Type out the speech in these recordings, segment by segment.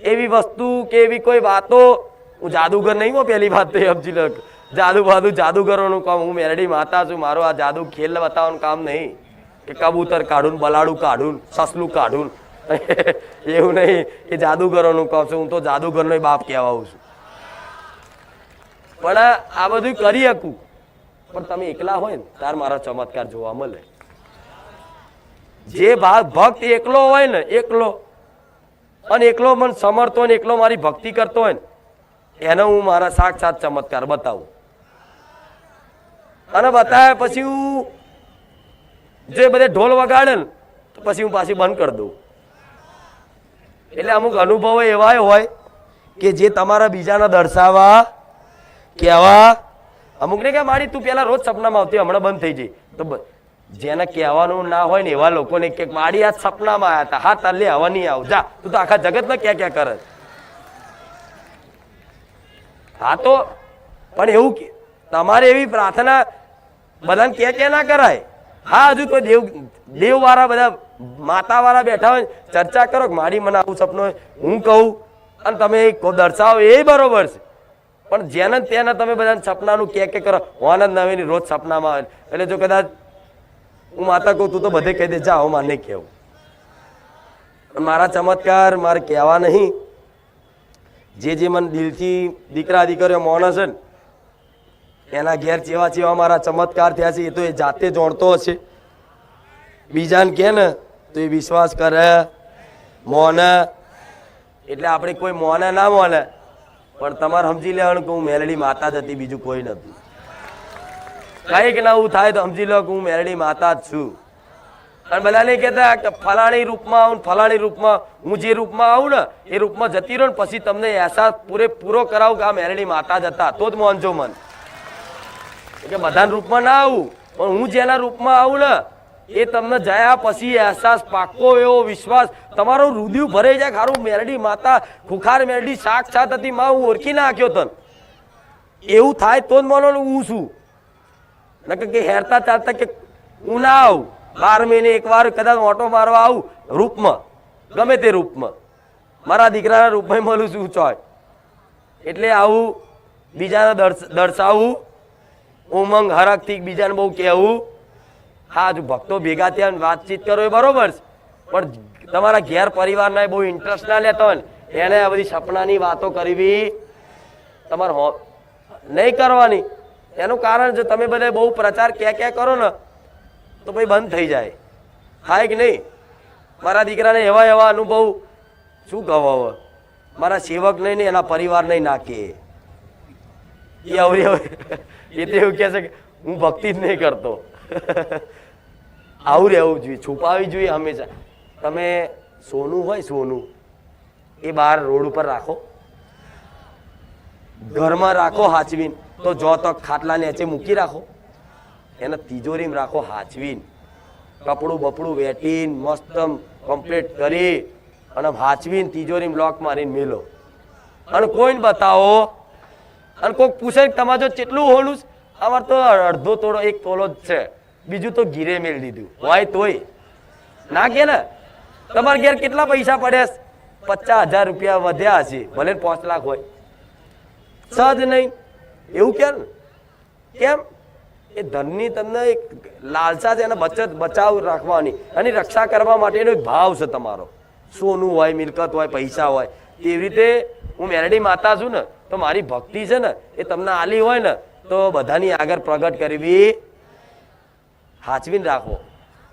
એવી વસ્તુ કે એવી કોઈ વાતો, હું જાદુગર નહીં હો પહેલી વાત તો સમજી લો. જાદુ બાદુ જાદુગરોનું કામ, હું મેરડી માતા છું, મારો આ જાદુ ખેલ બતાવવાનું કામ નહીં. કે કબૂતર કાઢું બલાડું કાઢું સસલું કાઢું એવું નહીં કે જાદુગરોનું કામ છું, હું તો જાદુગરનો બાપ કહેવાઉં છું. પણ આ- બધું કરી શકું. પણ તમે એકલા હોય ને, તાર મારા ચમત્કાર જોવા મળે. જે ભક્ત એકલો હોય ને, એકલો અને એકલો મન સમરતો હોય ને એકલો મારી ભક્તિ કરતો હોય ને, એનો હું મારા સાક્ષાત ચમત્કાર બતાવું. અને બતાવ્યા પછી હું જે બધે ઢોલ વગાડે ને, તો પછી હું પાછી બંધ કરી દઉં. એટલે અમુક અનુભવો એવા હોય કે જે તમારા બીજાને દર્શાવા કહેવા અમુક ને કે મારી તું પેલા રોજ સપનામાં આવતી હમણાં બંધ થઈ જઈ. તો જેને કહેવાનું ના હોય ને એવા લોકોને કે મારી આ સપનામાં આવ્યા હતા હા તાલે હવા નહીં આવ. જા, તું તો આખા જગતને ક્યાં ક્યાં કરે હા તો, પણ એવું કે, તમારે એવી પ્રાર્થના બધાને કે કે ના કરાય? હા, હજુ કોઈ દેવ દેવ વાળા બધા માતા વાળા બેઠા હોય ચર્ચા કરો કે મારી મને આવું સપનું હું કહું, અને તમે દર્શાવો, એ બરોબર છે. પણ જેને તેને તમે બધા સપનાનું કે કે કરો? આનંદ નવીની રોજ સપનામાં આવે. એટલે જો કદાચ હું માતા કહું તું તો બધે કહી દે જાઓ મારે નહીં કહેવું. મારા ચમત્કાર મારે કહેવા નહીં. જે જે મને દિલથી દીકરા દીકરીઓ મોણ છે ને, એના ઘેર જેવા ચેવા મારા ચમત્કાર થયા છે, એ તો એ જાતે જોણતો હશે. બીજાને કે ને, તો એ વિશ્વાસ કરે, મોને. એટલે આપણે કોઈ મોને ના મોને, પણ તમારે સમજી લેવાનું કે હું મેલડી માતા જ હતી, બીજું કોઈ નથી. કંઈક નવું થાય તો સમજી લો કે હું મેરડી માતા જ છું. અને બધાને કહેતા કે ફલાણી રૂપમાં આવું ફલાણી રૂપમાં, હું જે રૂપમાં આવું ને એ રૂપમાં જતી રહ્યો ને પછી તમને અહેસાસ પૂરેપૂરો કરાવું કે આ મેરડી માતા જ હતા. તો જ માનજો મન. કે બધાના રૂપમાં ના આવું, પણ હું જેના રૂપમાં આવું ને એ તમને જયા પછી અહેસાસ પાકો એવો વિશ્વાસ, તમારો રુદિયું ભરાઈ જાય ખારું મેરડી માતા, ખુખાર મેરડી સાક્ષાત હતી, માં હું ઓળખી નાખ્યો તન. એવું થાય તો જ માનો હું છું. નકર કે હેરતા ચાલતા કે હું ના આવું. બાર મહિને એકવાર કદાચ ઓટો મારવા આવું રૂપમાં. ગમે તે રૂપમાં. મારા દીકરાના રૂપમાં મળું છું ચોય. એટલે આવું બીજાને દર્શ- દર્શાવવું ઉમંગ હરકથી બીજાને બહુ કહેવું. હા, જો ભક્તો ભેગા થયા વાતચીત કરો એ બરોબર છે. પણ તમારા ઘેર પરિવારના બહુ ઇન્ટરેસ્ટ ના લેતા હોય એને આ બધી સપનાની વાતો કરવી તમારે નહીં કરવાની. એનું કારણ જો તમે બધા બહુ પ્રચાર ક્યાં ક્યાં કરો ને તો ભાઈ બંધ થઈ જાય. હા કે નહીં? મારા દીકરાને એવા એવા અનુભવ શું કહો હવે? મારા સેવક નહીં ને એના પરિવાર નહીં નાખે. એ અવરી એ તો એવું કહે છે કે હું ભક્તિ જ નહીં કરતો. આવું રહેવું જોઈએ છુપાવી જોઈએ હંમેશા. તમે સોનું હોય સોનું એ બહાર રોડ ઉપર રાખો. ઘરમાં રાખો હાચવીન. તો જો તો ખાટલા નીચે મૂકી રાખો. એને તિજોરીમાં રાખો હાચવીને. કપડું બપડું વેટીન મસ્ત કમ્પ્લીટ કરી અને હાચવીને તિજોરીમાં લોક મારીને મેલો. અને કોઈને બતાવો? અને કોઈક પૂછે તમારે જો કેટલું હોલું અમાર તો અડધો તોડો, એક તોલો જ છે. બીજું તો ઘીરે મેળ દીધું. હોય તોય. ના કે ને? તમારા ઘેર કેટલા પૈસા પડે પચાસ હજાર રૂપિયા વધ્યા હશે ભલે પાંચ લાખ હોય. સહજ નહીં. એવું કેમ? કેમ? એ ધનની તમને એક લાલસા છે, એને બચત, બચાવ રાખવાની અને રક્ષા કરવા માટેનો એક ભાવ છે તમારો. સોનું હોય, મિલકત હોય, પૈસા હોય એવી રીતે હું મેરડી માતા છું ને, તો મારી ભક્તિ છે ને, એ તમને આલી હોય ને, તો બધાની આગળ પ્રગટ કરવી હાચવીને રાખો.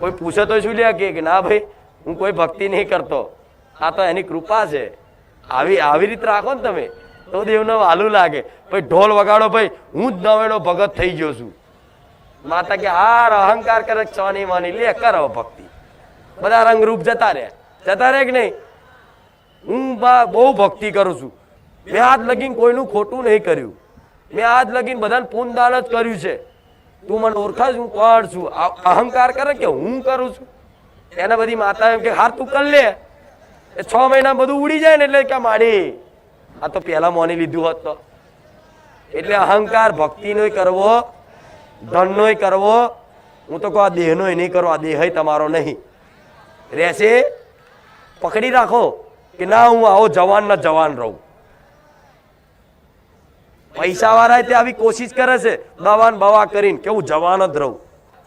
કોઈ પૂછે તો શું લે કે કે ના ભાઈ, હું કોઈ ભક્તિ નહીં કરતો. આ તો એની કૃપા છે. આવી આવી રીતે રાખો ને તમે. તો દેવને વાલું લાગે. ભાઈ, ઢોલ વગાડો ભાઈ, હું જ નવેડો ભગત થઈ ગયો છું. માતા કે, હાર, અહંકાર કરે, ચાની માની, લે, કરો ભક્તિ. બધા રંગરૂપ જતા રહે જતા રહે કે નહીં? હું બહુ ભક્તિ કરું છું. મેં આજ લગીન કોઈનું ખોટું નહીં કર્યું. મેં આજ લગીન બધાને પૂનદાન જ કર્યું છે. તું મને ઓળખાશ હું કોણ છું? અહંકાર કરે કે હું કરું છું? એને બધી માતા એમ કે, હાર તું કર લે. એ છ મહિના બધું ઉડી જાય ને એટલે કે, માડી. આ તો પહેલા મોની લીધું હોત તો. એટલે અહંકાર ભક્તિનોય કરવો, ધનનોય કરવો, હું તો કહું આ દેહનોય નહીં કરો, આ દેહ તમારો નહીં. રહેશે, પકડી રાખો કે ના, હું આવો જવાન ના જવાન રહું. પૈસા વાળા તે આવી કોશિશ કરે છે, દવાન બવા કરીને કે હું જવાન જ રહું.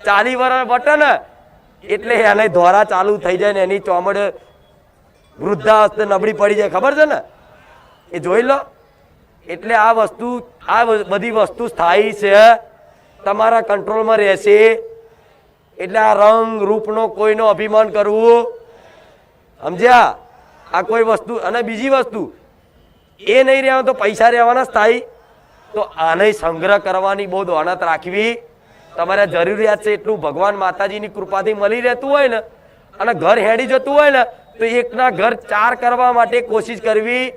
ચાલી વર્ષ વટે ને, એટલે એને ધોરા ચાલુ થઈ જાય ને એની ચોમડ વૃદ્ધાવસ્થા નબળી પડી જાય, ખબર છે ને? એ જોઈ લો. એટલે આ વસ્તુ, આ બધી વસ્તુ સ્થાયી છે. તમારા કંટ્રોલમાં રહેશે. એટલે આ રંગ, રૂપનો કોઈનો અભિમાન કરવું. સમજ્યા? આ કોઈ વસ્તુ, અને બીજી વસ્તુ, એ નહીં રહેવાનું તો પૈસા રહેવાના સ્થાયી. તો આને સંગ્રહ કરવાની બહુ દોનત રાખવી. તમારે જરૂરિયાત છે એટલું ભગવાન માતાજીની કૃપાથી મળી રહેતું હોય ને, અને ઘર હેડી જતું હોય ને, તો એકના ઘર ચાર કરવા માટે કોશિશ કરવી.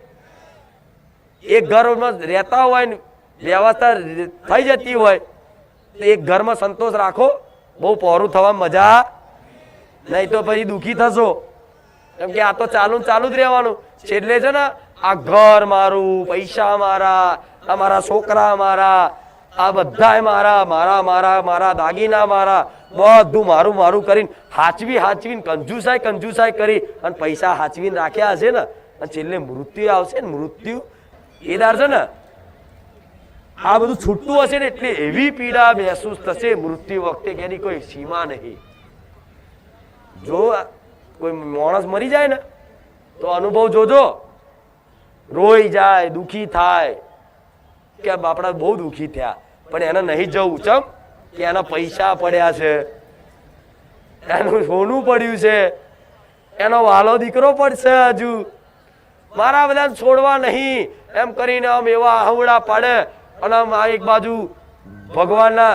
એક ઘરમાં રહેતા હોય ને વ્યવસ્થા થઈ જતી હોય, તો એક ઘરમાં સંતોષ રાખો. બહુ પહોરું થવા મજા. નહીં તો પછી દુઃખી થશો. કેમ કે આ તો ચાલુ ચાલુ જ રહેવાનું. છેલ્લે છે ને, આ ઘર મારું, પૈસા મારા આ મારા છોકરા મારા, આ બધાય મારા મારા મારા મારા દાગીના મારા, બધું મારું મારું કરીને હાચવી, હાચવીને કંજુસાય કંજુસાય કરી અને પૈસા હાચવીને રાખ્યા હશે ને. અને છેલ્લે મૃત્યુ આવશે ને, મૃત્યુ એ દાર છે ને, આ બધું છૂટતું હશે ને એટલે એવી પીડા મહેસૂસ થશે મૃત્યુ વખતે કે એની કોઈ સીમા નહીં. જો કોઈ માણસ મરી જાય ને, તો અનુભવ જોજો. રોઈ જાય, દુખી થાય. કે આપણા બહુ દુખી થયા, પણ એને નહીં જવું, ચમ? કે એના પૈસા પડ્યા છે. એનું સોનું પડ્યું છે. એનો વાલો દીકરો પડશે હજુ. મારા બધા છોડવા નહીં. એમ કરીને આમ એવા હવડા પાડે અને આમ આ એક બાજુ ભગવાનના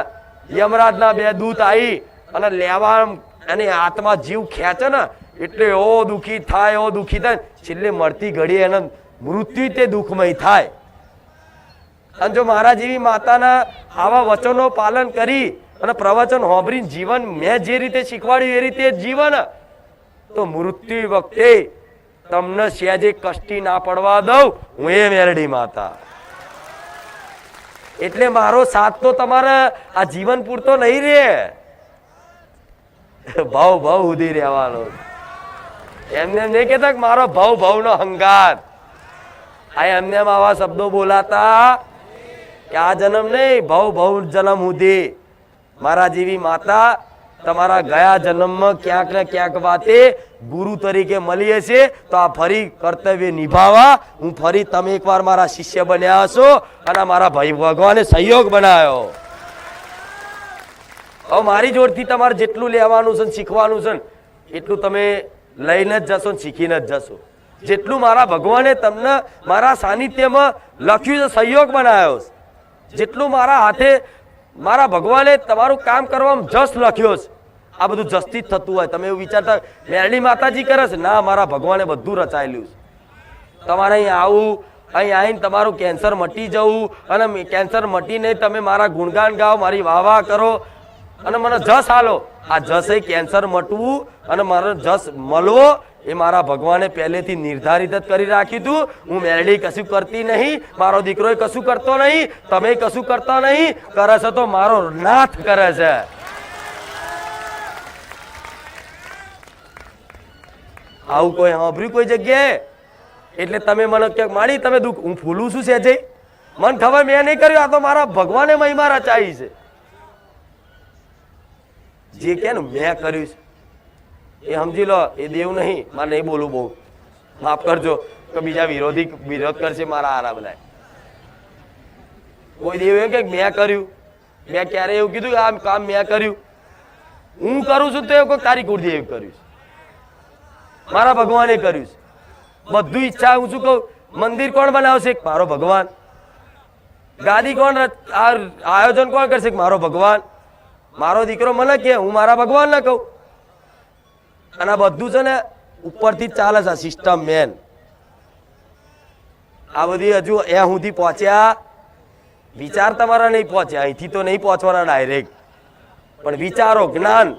યમરાજના બે દૂત આવી અને લેવા આમ એની આત્મા જીવ ખેંચે ને એટલે એવો દુઃખી થાય એવો દુઃખી થાય. છેલ્લે મળતી ઘડીએ એને મૃત્યુ તે દુઃખમય થાય. અને જો મારા જેવી માતાના આવા વચનો પાલન કરી અને પ્રવચન હોંભરીને જીવન મેં જે રીતે શીખવાડ્યું એ રીતે જીવન. તો મૃત્યુ વખતે તમને સહેજે કષ્ટી ના પડવા દઉં, હું એ મેરડી માતા. એટલે મારો સાથ તો તમારે આ જીવન પૂરતો નહીં રે ભાવ ભાવ સુધી રહેવાનો. એમને એમ નહીં કેતા મારો ભાવ ભાવ નો હંગાત. આ એમને આવા શબ્દો બોલાતા કે આ જન્મ નહીં, ભાવ ભાવ જન્મ સુધી. મારા જેવી માતા તમારા ગયા જન્મમાં ક્યાંક ને ક્યાંક વાતે ગુરુ તરીકે મળી હશે તો આ ફરી કર્તવ્ય નિભાવવા હું ફરી તમે એકવાર મારા શિષ્ય બન્યા હશો અને મારા ભાઈ ભગવાને સહયોગ બનાવ્યો. હવે મારી જોડથી તમારે જેટલું લેવાનું છે શીખવાનું છે એટલું તમે લઈને જ જશો ને, શીખીને જ જશો. જેટલું મારા ભગવાને તમને મારા સાનિધ્યમાં લખ્યું છે, સહયોગ બનાવ્યો જેટલું મારા હાથે મારા ભગવાને તમારું કામ કરવામાં જસ લખ્યો છે. આ બધું જસથી જ થતું હોય. તમે એવું વિચારતા મેરડી માતાજી કરે છે? ના, મારા ભગવાને બધું રચાયેલું છે. તમારે અહીં આવું, અહીં આવીને તમારું કેન્સર મટી જવું અને કેન્સર મટીને તમે મારા ગુણગાન ગાઓ, મારી વાહ કરો અને મને જસ હાલો આ જસ એ કેન્સર મટવું અને મારો જસ મળવો એ મારા ભગવાને પહેલેથી નિર્ધારિત જ કરી રાખ્યું હતું હું મેરડી કશું કરતી નહીં, મારો દીકરો કશું કરતો નહીં, તમે કશું કરતા નહીં, કરે છે તો મારો નાથ કરે છે. આવું કોઈ સાંભળ્યું કોઈ જગ્યાએ? એટલે તમે મને ક્યાંક માડી તમે દુઃખ, હું ફૂલું છું સેજે મને ખબર મેં નહીં કર્યું, આ તો મારા ભગવાને મહિમા રચાઈ છે. જે કે મેં કર્યું છે. એ સમજી લો, એ દેવ નહીં, મારે નહીં બોલવું બહુ. માફ કરજો કે બીજા વિરોધી વિરોધ કરશે મારા આરા બધા કોઈ દેવ એમ કે મેં કર્યું, મેં ક્યારે એવું કીધું કે આ કામ મેં કર્યું. હું કરું છું તો એવું કોઈ તારી કુળદેવ કર્યું છે. મારા ભગવાને કર્યું છે. બધું ઈચ્છા હું શું કહું, મંદિર કોણ બનાવશે? મારો ભગવાન. ગાદી કોણ આયોજન કોણ કરશે? મારો ભગવાન. મારો દીકરો મને કે, હું મારા ભગવાન ના કહું. અને બધું છે ને ઉપરથી ચાલે છે સિસ્ટમ મેન આ બધી હજુ એ સુધી પહોંચ્યા. વિચાર તમારા નહીં પહોંચ્યા. અહીંથી તો નહીં પહોંચવાના ડાયરેક્ટ પણ વિચારો, જ્ઞાન.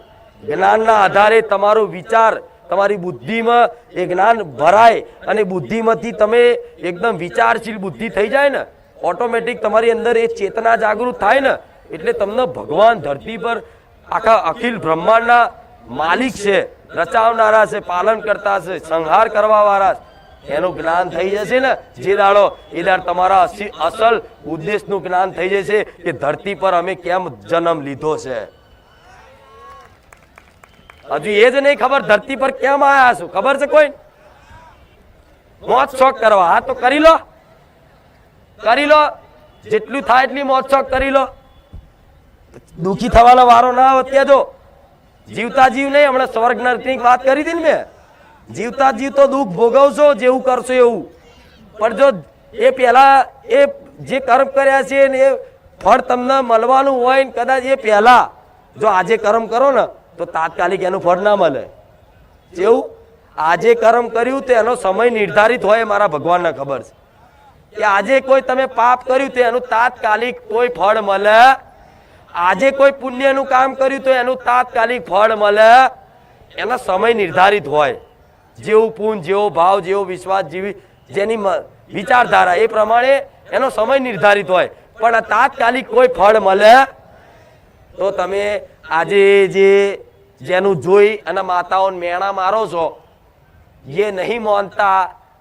જ્ઞાનના આધારે તમારો વિચાર, તમારી બુદ્ધિમાં એ જ્ઞાન ભરાય અને બુદ્ધિમાંથી તમે એકદમ વિચારશીલ બુદ્ધિ થઈ જાય ને ઓટોમેટિક તમારી અંદર એ ચેતના જાગૃત થાય ને, એટલે તમને ભગવાન ધરતી પર આખા અખિલ બ્રહ્માંડના માલિક છે. રચાવનારા છે, પાલન કરતા છે, સંહાર કરવા વાળા એનું જ્ઞાન થઈ જશે ને, જે દાડો એ દાડ તમારા અસલ અસલ ઉદ્દેશનું જ્ઞાન થઈ જશે કે ધરતી પર અમે કેમ જન્મ લીધો છે. હજુ એ જ નહીં ખબર ધરતી પર કેમ આયા છું, ખબર છે કોઈ? મોજ શોખ કરવા. હા, તો કરી લો. કરી લો. જેટલું થાય એટલી મોત શોખ કરી લો. દુખી થવાનો વારો ના આવે ત્યાં જો. જીવતા જીવ નહીં હમણાં સ્વર્ગ નરકની વાત કરી હતી ને મેં? જીવતા જીવ તો દુઃખ ભોગવશો, જેવું કરશો એવું. પણ જો એ પહેલા એ જે કર્મ કર્યા છે ને એ ફળ તમને મળવાનું હોય ને કદાચ એ પહેલા જો આજે કર્મ કરો ને, તો તાત્કાલિક એનું ફળ ના મળે. જેવું આજે કર્મ કર્યું તો એનો સમય નિર્ધારિત હોય મારા ભગવાનને ખબર છે. કે આજે કોઈ તમે પાપ કર્યું તો એનું તાત્કાલિક કોઈ ફળ મળે આજે કોઈ પુણ્યનું કામ કર્યું તો એનું તાત્કાલિક ફળ મળે. એનો સમય નિર્ધારિત હોય. જેવું પૂન, જેવો ભાવ, જેવો વિશ્વાસ, જેવી જેની વિચારધારા, એ પ્રમાણે એનો સમય નિર્ધારિત હોય. પણ આ તાત્કાલિક કોઈ ફળ મળે તો તમે આજે જે જેનું જોઈ અને માતાઓને મેણા મારો છો જે નહીં માનતા,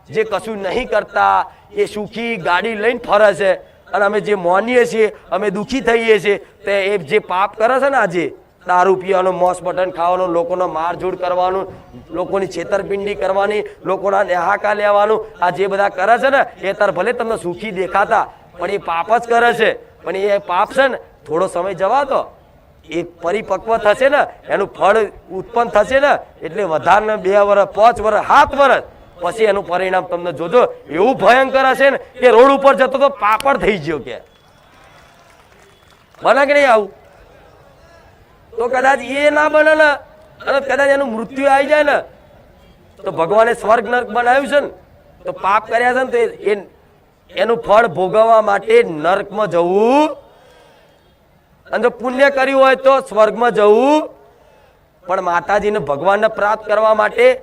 જે કશું નહીં કરતા, એ સુખી ગાડી લઈને ફરે છે અને અમે જે માનીએ છીએ, અમે દુઃખી થઈએ છીએ, તે એ જે પાપ કરે છે ને આજે, દારૂ પીવાનું, મોસ બટન ખાવાનું, લોકોનો મારઝૂડ કરવાનું, લોકોની છેતરપિંડી કરવાની, લોકોના નેહાકા લેવાનું, આ જે બધા કરે છે ને, એ તાર ભલે તમને સુખી દેખાતા, પણ એ પાપ જ કરે છે. પણ એ પાપ છે ને, થોડો સમય જવા દો એ પરિપક્વ થશે ને, એનું ફળ ઉત્પન્ન થશે ને, એટલે વધારે બે વર્ષ પાંચ વર્ષ સાત વર્ષ પછી એનું પરિણામ તમને જોજો, એવું ભયંકર હશે ને કે રોડ ઉપર જતો તો પાપડ થઈ ગયો કે. બને કે નહીં આવું? તો કદાચ એ ના બને ને, અને કદાચ એનું મૃત્યુ આવી જાય ને, તો ભગવાને સ્વર્ગ નર્ક બનાવ્યું છે ને, તો પાપ કર્યા છે ને, તો એ એનું ફળ ભોગવવા માટે નર્કમાં જવું. અને જો પુણ્ય કર્યું હોય તો સ્વર્ગમાં જવું. પણ માતાજીને ભગવાનને પ્રાપ્ત કરવા માટે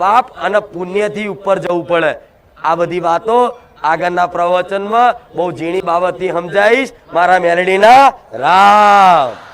પાપ અને પુણ્યથી ઉપર જવું પડે. આ બધી વાતો આગળના પ્રવચનમાં બહુ ઝીણી બાબતથી સમજાઈશ. મારા મેલડીના રામ.